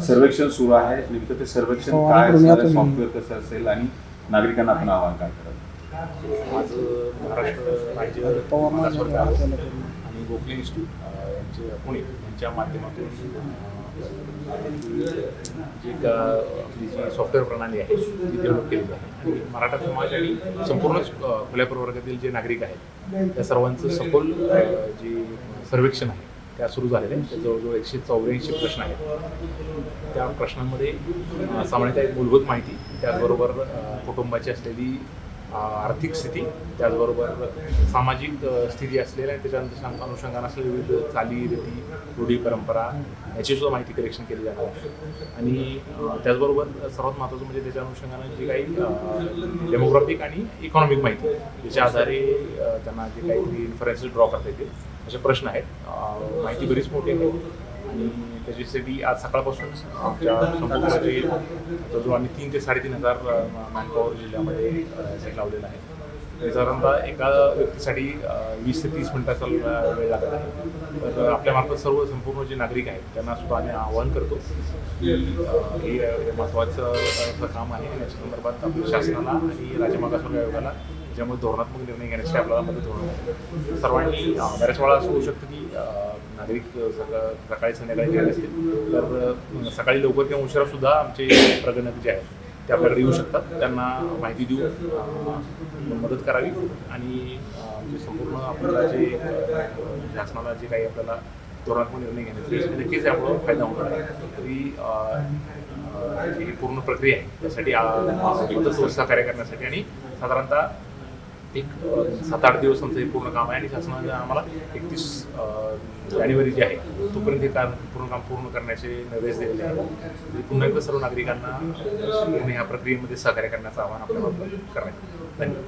सर्वेक्षण सुरू आहे. नेमकं ते सर्वेक्षण हो, काय असणार सॉफ्टवेअर कसं असेल? आणि नागरिकांना आपण आवाहन काय आज महाराष्ट्र राज्य केलं. आणि गोखले इन्स्टिट्यूट यांचे पुणे यांच्या माध्यमातून जी का आपली जी सॉफ्टवेअर प्रणाली आहे ती डेव्हलप केलेली आहे आणि मराठा समाज आणि संपूर्णच अ, खुल्या प्रवर्गातील जे नागरिक आहेत त्या सर्वांचं सखोल जे सर्वेक्षण आहे त्या सुरू झालेल्या आहेत. जवळजवळ एकशे चौऱ्याऐंशी प्रश्न आहेत. त्या प्रश्नांमध्ये सामान्यतः एक मूलभूत माहिती त्याचबरोबर कुटुंबाची असलेली आर्थिक स्थिती त्याचबरोबर सामाजिक स्थिती असलेल्या आणि त्याच्या अनुषंग- अनुषंगाने विविध चाली रीती रूढी परंपरा याची सुद्धा माहिती कलेक्शन केली जाणार आहे आणि त्याचबरोबर सर्वात महत्त्वाचं म्हणजे त्याच्या अनुषंगाने जी काही डेमोग्राफिक आणि इकॉनॉमिक माहिती त्याच्या आधारे त्यांना जे काही इन्फरन्सेस ड्रॉ करता येतील असे प्रश्न आहेत. माहिती बरीच मोठी आहे. आणि त्याच्यासाठी आज सकाळपासून आमच्या संपूर्ण जे आम्ही तीन ते साडेतीन हजार मॅनपॉवर जिल्ह्यामध्ये यासाठी लावलेला आहे. साधारणतः एका व्यक्तीसाठी वीस ते तीस मिनिटाचा वेळ लागत आहे. तर आपल्यामार्फत सर्व संपूर्ण जे नागरिक आहेत त्यांना सुद्धा आम्ही आवाहन करतो की हे महत्त्वाचं काम आहे. याच्या संदर्भात आपल्या शासनाला आणि राज्य मागासवर्ग आयोगाला त्याच्यामुळे धोरणात्मक निर्णय घेण्यासाठी आपल्याला मदत होणार सर्वांनी बऱ्याच वेळा असं होऊ शकतं की नागरिक सका सकाळी संध्याकाळी गेले असतील तर सकाळी लवकर किंवा उशिरासुद्धा आमचे प्रगणक जे आहेत ते आपल्याकडे येऊ शकतात. त्यांना माहिती देऊन मदत करावी आणि म्हणजे संपूर्ण आपल्याला जे शासनाला जे काही आपल्याला धोरणात्मक निर्णय घेण्याचे नक्कीच यामुळं फायदा होणार आहे. तरी ही पूर्ण प्रक्रिया आहे त्यासाठी कार्य करण्यासाठी आणि साधारणतः एक सात आठ दिवस आमचं हे पूर्ण काम आहे आणि शासनाने आम्हाला एकतीस जानेवारी जी आहे तोपर्यंत हे काम पूर्ण काम पूर्ण करण्याचे निर्देश दिलेले आहेत. म्हणजे पुन्हा एकदा सर्व नागरिकांना ह्या प्रक्रियेमध्ये सहकार्य करण्याचं आवाहन आपल्याला करण्यात धन्यवाद.